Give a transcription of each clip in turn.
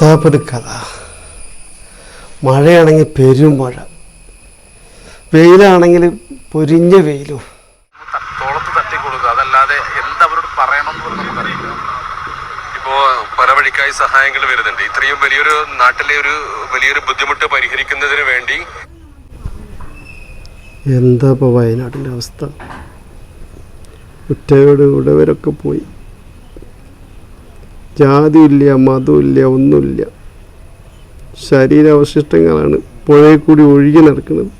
എന്താപ്പത് കഥ മഴയാണെങ്കിൽ പെരും മഴ. വെയിലാണെങ്കിൽ പൊരിഞ്ഞ വെയിലും. തോളത്ത് തട്ടി കൊടുക്കുക. അതല്ലാതെ എന്തവരോട് പറയണം എന്ന് പോലും നമുക്കറിയില്ല. ഇപ്പോ പല വഴിക്കായി സഹായങ്ങൾ വരുന്നുണ്ട്. ഇത്രയും വലിയൊരു നാട്ടിലെ ഒരു വലിയൊരു ബുദ്ധിമുട്ട് പരിഹരിക്കുന്നതിന് വേണ്ടി എന്താ ഇപ്പോൾ വയനാടിന്റെ അവസ്ഥ? ഉറ്റയോട് ഉടവരൊക്കെ പോയി. ജാതിയില്ല മതമില്ല ഒന്നുമില്ല. ശരീരാവശിഷ്ടങ്ങളാണ് പുഴയിൽ കൂടി ഒഴുകി നടക്കുന്നത്.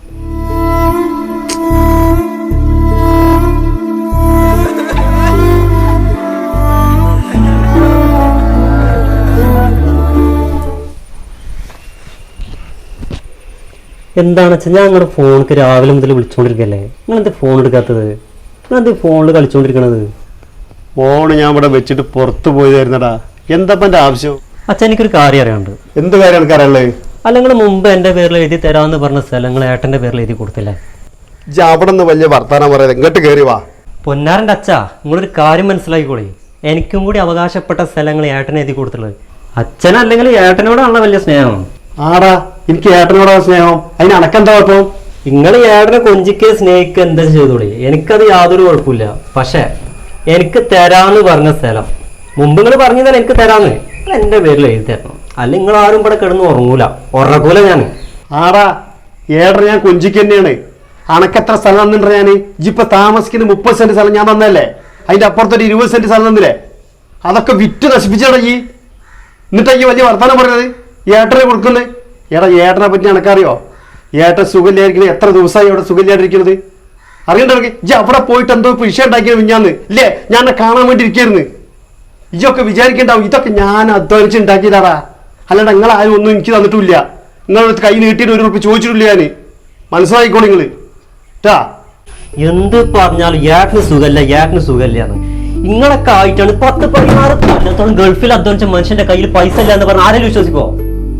എന്താണ് വെച്ചാൽ ഞാൻ നിങ്ങളുടെ ഫോണിക്ക് രാവിലെ മുതൽ വിളിച്ചുകൊണ്ടിരിക്കല്ലേ നിങ്ങൾ എന്താ ഫോൺ എടുക്കാത്തത്? നിങ്ങൾ എന്താ ഫോണിൽ കളിച്ചുകൊണ്ടിരിക്കണത് ഫോൺ ഞാൻ ഇവിടെ വെച്ചിട്ട് പുറത്തു പോയതായിരുന്നടാ. എന്താ ഇപ്പം എന്റെ ആവശ്യം? അച്ഛൻ എനിക്കൊരു കാര്യം അറിയാണ്ട് എന്ത് കാര്യം എനിക്കറിയുള്ളത് അല്ലെങ്കിൽ മുമ്പ് എന്റെ പേരിൽ എഴുതി തരാന്ന് പറഞ്ഞ സ്ഥലങ്ങൾ ഏട്ടന്റെ പേരിൽ എഴുതി കൊടുത്തില്ലേ? ഇജ്ജ് അവിടെ നിന്ന് വലിയ വർത്താനം പറയാതെ ഇങ്ങോട്ട് കയറി വാ. പൊന്നാരന്റെ അച്ഛ നിങ്ങളൊരു കാര്യം മനസ്സിലാക്കിക്കോളി. എനിക്കും കൂടി അവകാശപ്പെട്ട സ്ഥലങ്ങൾ ഏട്ടനെ എഴുതി കൊടുത്തുള്ളത് അച്ഛനല്ലെങ്കിൽ ഏട്ടനോടാണല്ലോ വലിയ സ്നേഹം. ആടാ എനിക്ക് ഏട്ടനോടാണ് സ്നേഹം. അതിന് അനക്കെന്താ കുഴപ്പം? നിങ്ങൾ ഏട്ടനെ കൊഞ്ചിക്ക് സ്നേഹിക്കുക എന്താ ചെയ്തോളി. എനിക്കത് യാതൊരു കുഴപ്പമില്ല. പക്ഷേ എനിക്ക് തരാന്ന് പറഞ്ഞ സ്ഥലം. മുമ്പ് നിങ്ങൾ പറഞ്ഞു തന്നെ എനിക്ക് തരാന്ന്. എന്റെ പേരിൽ എഴുതി തരണം. അല്ല നിങ്ങൾ ആരും ഇവിടെ കിടന്ന് ഉറങ്ങൂല. ഉറങ്ങൂല ഞാൻ ആടാ ഏടർ ഞാൻ കൊഞ്ചിക്ക് തന്നെയാണ്. അണക്കെത്ര സ്ഥലം തന്നിട്ട് ഞാൻ ഇപ്പൊ താമസിക്കുന്ന മുപ്പത് സെന്റ് സ്ഥലം ഞാൻ തന്നല്ലേ അതിന്റെ അപ്പുറത്തൊരു ഇരുപത് സെന്റ് സ്ഥലം തന്നില്ലേ? അതൊക്കെ വിറ്റ് നശിപ്പിച്ചടാ ഈ എന്നിട്ടാ ഈ വലിയ വർത്തമാനം പറയുന്നത് ഏട്ടനെ കൊടുക്കുന്നത് ഏടാ ഏട്ടനെ പറ്റി എനക്കറിയോ ഏട്ടൻ സുഖമില്ലായിരിക്കുന്നത് എത്ര ദിവസമായി അവിടെ സുഖമില്ലാണ്ടിരിക്കുന്നത് അറിയണ്ടെങ്കിൽ ഇജ്ജ് അവിടെ പോയിട്ട് എന്തോ വിഷയം ഉണ്ടാക്കിയത് മിഞ്ഞാന്ന്. ഇല്ലേ? ഞാൻ കാണാൻ വേണ്ടി ഇരിക്കായിരുന്നു. ഇജൊക്കെ വിചാരിക്കണ്ടാവും. ഇതൊക്കെ ഞാൻ അധ്വാനിച്ച് ഉണ്ടാക്കിയതാടാ. അല്ലാണ്ട് നിങ്ങൾ ആരും ഒന്നും എനിക്ക് തന്നിട്ടില്ല. നിങ്ങളടുത്ത് കൈ നീട്ടിയിട്ട് ഒരു ഉറുപ്പ് ചോദിച്ചിട്ടില്ല ഞാൻ മനസ്സിലായിക്കോളി നിങ്ങൾ ട്ടാ. എന്ത് പറഞ്ഞാലും ഏട്ടന് സുഖല്ല ഏട്ടന് സുഖല്ല എന്ന് നിങ്ങളൊക്കെ ആയിട്ടാണ് പത്ത് പതിനാറ് കൊല്ലത്തോളം ഗൾഫിൽ അധ്വാനിച്ച മനുഷ്യന്റെ കയ്യിൽ പൈസ ഇല്ല എന്ന് പറഞ്ഞ ആരെങ്കിലും വിശ്വസിക്കോ?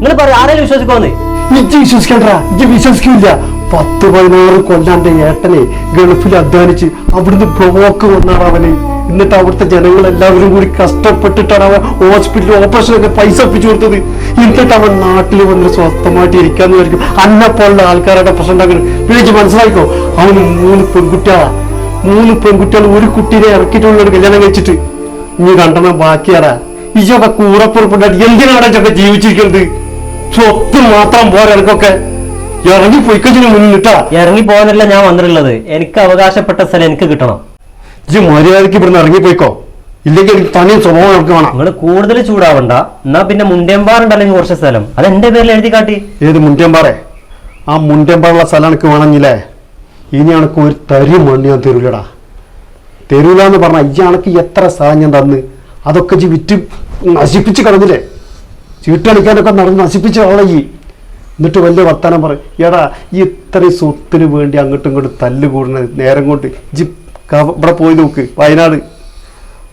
നിങ്ങൾ പറ ആരെങ്കിലും വിശ്വസിക്കോന്ന്? നിജ വിശ്വസിക്കണ്ടാ. നിജ വിശ്വസിക്കില്ല. പത്ത് പതിനാറ് കൊല്ലാന്റെ ഏട്ടനെ ഗൾഫിൽ അധ്വാനിച്ച് അവിടുന്ന് ബ്ലോക്ക് വന്നാണ് അവന് എന്നിട്ട് അവിടുത്തെ ജനങ്ങൾ എല്ലാവരും കൂടി കഷ്ടപ്പെട്ടിട്ടാണ് അവൻ ഹോസ്പിറ്റലിൽ ഓപ്പറേഷനൊക്കെ പൈസ ഒപ്പിച്ചു കൊടുത്തത്. എന്നിട്ട് അവൻ നാട്ടിൽ വന്ന് സ്വസ്ഥമായിട്ട് ഇരിക്കാന്ന് വിചാരിക്കും. അന്ന പോലുള്ള ആൾക്കാരുടെ പ്രശ്നം ഉണ്ടാക്കുന്നത് പിന്നെ മനസ്സിലാക്കോ അവന് മൂന്ന് പെൺകുട്ടികളാ. മൂന്ന് പെൺകുട്ടികൾ ഒരു കുട്ടീനെ ഇറക്കിയിട്ടുള്ള കല്യാണം കഴിച്ചിട്ട്. ഇനി രണ്ടെണ്ണം ബാക്കിയാടാ ഇജൊക്കെ കൂറപ്പുറപ്പെട്ടായിട്ട് എന്തിനാണ് ഇജൊക്കെ ജീവിച്ചിരിക്കുന്നത്? സ്വത്ത് മാത്രം പോരാ എനിക്കൊക്കെ ഇറങ്ങി പൊയ്ക്കതിന് മുന്നിട്ടാ. ഇറങ്ങി പോകാനല്ല ഞാൻ വന്നിട്ടുള്ളത്. എനിക്ക് അവകാശപ്പെട്ട സ്ഥലം എനിക്ക് കിട്ടണം. ഇജ് മര്യാദയ്ക്ക് ഇവിടുന്ന് ഇറങ്ങിപ്പോയിക്കോ. ഇല്ലെങ്കിൽ എനിക്ക് തനിയും സ്വഭാവം നമുക്ക് വേണം. നിങ്ങൾ കൂടുതൽ ചൂടാവണ്ട. എന്നാ പിന്നെ മുണ്ടേമ്പാറുണ്ടല്ലോ കുറച്ച് സ്ഥലം. അത് എന്റെ പേരിൽ എഴുതി കാട്ടി. ഏത് മുണ്ടേമ്പാറേ? ആ മുണ്ടേമ്പാറുള്ള സ്ഥലം എനിക്ക് വേണമെങ്കിലേ ഇനി എനക്ക് ഒരു തരി മണ്ണ് ഞാൻ തരൂലടാ. തരൂല എന്ന് പറഞ്ഞാൽ ഈ അണക്ക് എത്ര സാധനം ഞാൻ തന്ന് അതൊക്കെ ജീ വിറ്റ് നശിപ്പിച്ച് കളഞ്ഞില്ലേ? ചീട്ടടിക്കാനൊക്കെ നടന്ന് നശിപ്പിച്ച് ആളെ ഈ എന്നിട്ട് വലിയ വർത്താനം പറയും എടാ ഈ ഇത്രയും സ്വത്തിന് വേണ്ടി അങ്ങോട്ടും ഇങ്ങോട്ടും തല്ല് കൂടുന്നത് നേരം കൊണ്ട് കവ- ഇവിടെ പോയി നോക്ക്. വയനാട്.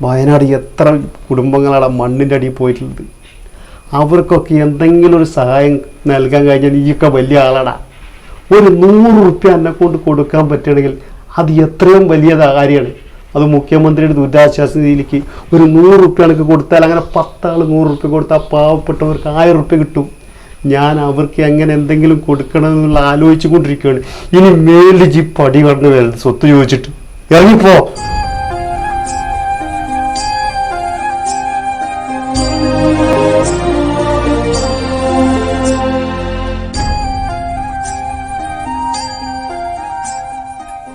വയനാട് എത്ര കുടുംബങ്ങളാണ് മണ്ണിന്റെ അടിയിൽ പോയിട്ടുള്ളത്. അവർക്കൊക്കെ എന്തെങ്കിലും ഒരു സഹായം നൽകാൻ കഴിഞ്ഞാൽ ഈയൊക്കെ വലിയ ആളാടാ. ഒരു നൂറ് റുപ്യ എന്നെ കൊണ്ട് കൊടുക്കാൻ പറ്റുകയാണെങ്കിൽ അത് എത്രയും വലിയ കാര്യമാണ്. അത് മുഖ്യമന്ത്രിയുടെ ദുരിതാശ്വാസ നിധിയിലേക്ക് ഒരു നൂറ് റുപ്യ എനിക്ക് കൊടുത്താൽ അങ്ങനെ പത്താൾ നൂറ് റുപ്യ കൊടുത്താൽ പാവപ്പെട്ടവർക്ക് ആയിരം റുപ്യ കിട്ടും. ഞാൻ അവർക്ക് എങ്ങനെ എന്തെങ്കിലും കൊടുക്കണമെന്നുള്ള ആലോചിച്ചുകൊണ്ടിരിക്കുകയാണ്. ആലോചിച്ചു കൊണ്ടിരിക്കുകയാണ് ഇനി മേലിജി പടി കടന്ന് വരുന്നത് സ്വത്ത് ചോദിച്ചിട്ട്. ഇറങ്ങിപ്പോ.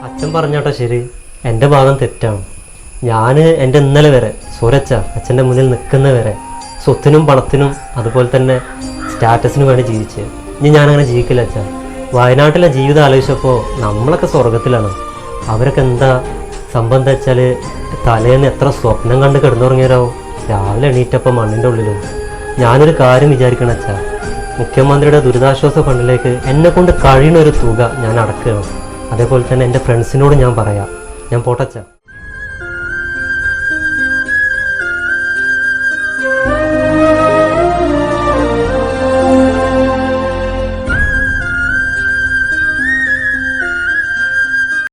അച്ഛൻ പറഞ്ഞോട്ടെ ശരി. എന്റെ ഭാഗം തെറ്റാണ്. ഞാൻ എന്റെ ഇന്നലെ വരെ സുരച്ച അച്ഛന്റെ മുന്നിൽ നിൽക്കുന്ന വരെ സ്വത്തിനും പണത്തിനും അതുപോലെ തന്നെ സ്റ്റാറ്റസിനും വേണ്ടി ജീവിച്ച് ഇനി ഞാനങ്ങനെ ജീവിക്കില്ല അച്ഛാ. വയനാട്ടിലെ ജീവിതം ആലോചിച്ചപ്പോൾ നമ്മളൊക്കെ സ്വർഗത്തിലാണ് അവരൊക്കെ എന്താ സംഭവം എന്താ വെച്ചാൽ തലേന്ന് എത്ര സ്വപ്നം കണ്ട് കിടന്നുറങ്ങിയവരാവും? രാവിലെ എണീറ്റപ്പോൾ മണ്ണിന്റെ ഉള്ളിലും. ഞാനൊരു കാര്യം വിചാരിക്കണം അച്ഛാ മുഖ്യമന്ത്രിയുടെ ദുരിതാശ്വാസ ഫണ്ടിലേക്ക് എന്നെ കൊണ്ട് കഴിയുന്ന ഒരു തുക ഞാൻ അടക്കുകയാണ്. അതേപോലെ തന്നെ എന്റെ ഫ്രണ്ട്സിനോട് ഞാൻ പറയാം. ഞാൻ പോട്ടച്ച